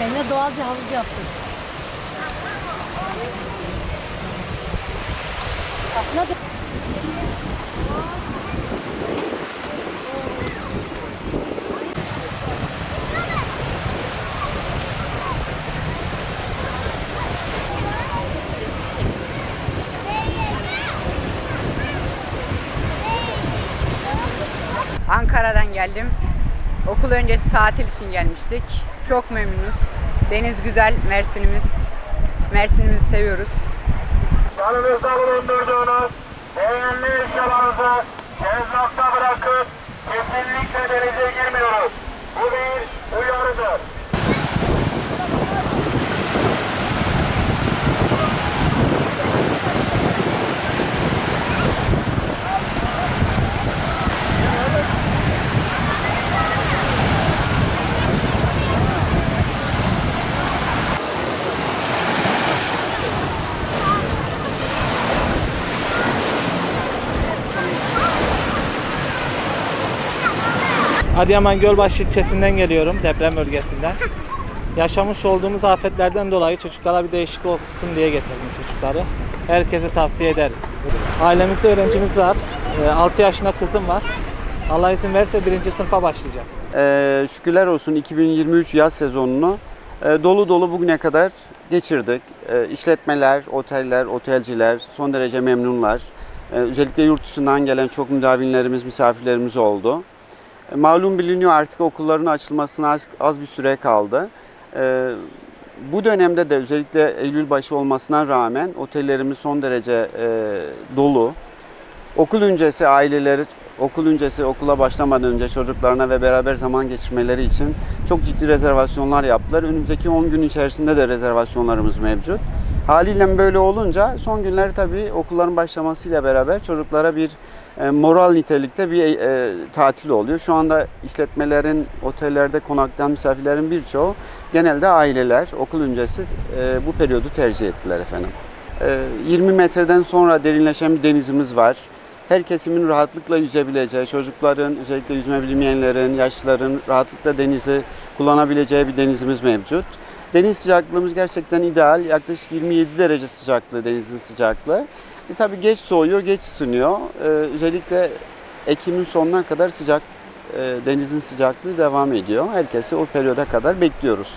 Kendine doğal bir havuz yaptım. Aslında da- Ankara'dan geldim. Okul öncesi tatil için gelmiştik. Çok memnunuz. Deniz güzel, Mersin'imiz. Mersin'imizi seviyoruz. Yanınızda bulundurduğunuz değerli eşyalarınızı tezgahta bırakıp kesinlikle denize girmiyoruz. Bu bir uyarıdır. Adıyaman Gölbaşı ilçesinden geliyorum, deprem bölgesinden. Yaşamış olduğumuz afetlerden dolayı çocuklara bir değişiklik olsun diye getirdim çocukları. Herkese tavsiye ederiz. Ailemizde öğrencimiz var. 6 yaşında kızım var. Allah izin verirse birinci sınıfa başlayacak. Ee, şükürler olsun 2023 yaz sezonunu e, dolu dolu bugüne kadar geçirdik. E, işletmeler, oteller, otelciler son derece memnunlar. E, özellikle yurt dışından gelen çok müdavimlerimiz, misafirlerimiz oldu. E, malum biliniyor artık okulların açılmasına az, az bir süre kaldı. E, bu dönemde de özellikle Eylül başı olmasına rağmen otellerimiz son derece e, dolu. Okul öncesi aileler okul öncesi okula başlamadan önce çocuklarına ve beraber zaman geçirmeleri için çok ciddi rezervasyonlar yaptılar. Önümüzdeki 10 gün içerisinde de rezervasyonlarımız mevcut. Haliyle böyle olunca son günler tabii okulların başlamasıyla beraber çocuklara bir e, moral nitelikte bir e, tatil oluyor. Şu anda işletmelerin, otellerde konaklayan misafirlerin birçoğu genelde aileler okul öncesi e, bu periyodu tercih ettiler efendim. E, 20 metreden sonra derinleşen bir denizimiz var her kesimin rahatlıkla yüzebileceği, çocukların, özellikle yüzme bilmeyenlerin, yaşlıların rahatlıkla denizi kullanabileceği bir denizimiz mevcut. Deniz sıcaklığımız gerçekten ideal. Yaklaşık 27 derece sıcaklığı denizin sıcaklığı. E, tabii geç soğuyor, geç ısınıyor. E, özellikle Ekim'in sonuna kadar sıcak e, denizin sıcaklığı devam ediyor. Herkesi o periyoda kadar bekliyoruz.